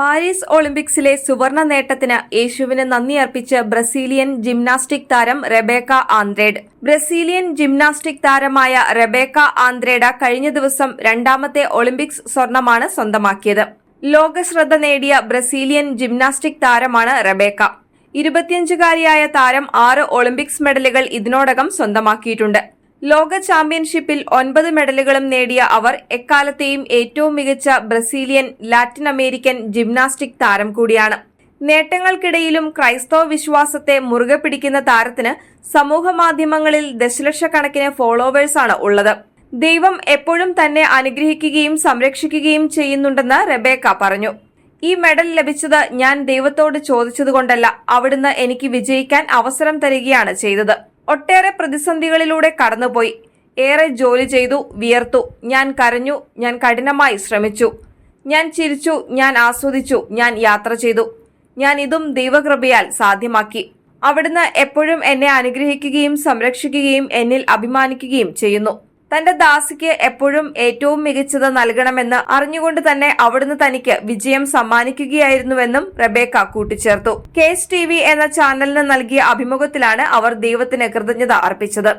Paris ഒളിമ്പിക്സിലെ സുവർണ നേട്ടത്തിന് യേശുവിന് നന്ദി അർപ്പിച്ച് ബ്രസീലിയൻ ജിംനാസ്റ്റിക് താരം റെബേക്ക ആന്ത്രേഡ്. ബ്രസീലിയൻ ജിംനാസ്റ്റിക് താരമായ റെബേക്ക ആന്ത്രേഡ കഴിഞ്ഞ ദിവസം രണ്ടാമത്തെ ഒളിമ്പിക്സ് സ്വർണമാണ് സ്വന്തമാക്കിയത്. ലോകശ്രദ്ധ നേടിയ ബ്രസീലിയൻ ജിംനാസ്റ്റിക് താരമാണ് റെബേക്ക. ഇരുപത്തിയഞ്ചുകാരിയായ താരം ആറ് ഒളിമ്പിക്സ് മെഡലുകൾ ഇതിനോടകം സ്വന്തമാക്കിയിട്ടുണ്ട്. ലോക ചാമ്പ്യൻഷിപ്പിൽ ഒൻപത് മെഡലുകളും നേടിയ അവർ എക്കാലത്തെയും ഏറ്റവും മികച്ച ബ്രസീലിയൻ ലാറ്റിൻ അമേരിക്കൻ ജിംനാസ്റ്റിക് താരം കൂടിയാണ്. നേട്ടങ്ങൾക്കിടയിലും ക്രൈസ്തവ വിശ്വാസത്തെ മുറുകെ പിടിക്കുന്ന താരത്തിന് സമൂഹ മാധ്യമങ്ങളിൽ ദശലക്ഷക്കണക്കിന് ഫോളോവേഴ്സാണ് ഉള്ളത്. ദൈവം എപ്പോഴും തന്നെ അനുഗ്രഹിക്കുകയും സംരക്ഷിക്കുകയും ചെയ്യുന്നുണ്ടെന്ന് റെബേക്ക പറഞ്ഞു. ഈ മെഡൽ ലഭിച്ചത് ഞാൻ ദൈവത്തോട് ചോദിച്ചതുകൊണ്ടല്ല അവിടുന്ന് എനിക്ക് വിജയിക്കാൻ അവസരം തരികയാണ് ചെയ്തത്. ഒട്ടേറെ പ്രതിസന്ധികളിലൂടെ കടന്നുപോയി. ഏറെ ജോലി ചെയ്തു വിയർത്തു. ഞാൻ കരഞ്ഞു ഞാൻ കഠിനമായി ശ്രമിച്ചു. ഞാൻ ചിരിച്ചു ഞാൻ ആസ്വദിച്ചു ഞാൻ യാത്ര ചെയ്തു. ഞാൻ ഇതും ദൈവകൃപയാൽ സാധ്യമാക്കി. അവിടുന്ന് എപ്പോഴും എന്നെ അനുഗ്രഹിക്കുകയും സംരക്ഷിക്കുകയും എന്നിൽ അഭിമാനിക്കുകയും ചെയ്യുന്നു. തന്റെ ദാസിക്ക് എപ്പോഴും ഏറ്റവും മികച്ചത് നൽകണമെന്ന് അറിഞ്ഞുകൊണ്ട് തന്നെ അവിടുന്ന് തനിക്ക് വിജയം സമ്മാനിക്കുകയായിരുന്നുവെന്നും റബേക്ക കൂട്ടിച്ചേർത്തു. കേസ് ടി എന്ന ചാനലിന് നൽകിയ അഭിമുഖത്തിലാണ് അവർ ദൈവത്തിന് കൃതജ്ഞത അർപ്പിച്ചത്.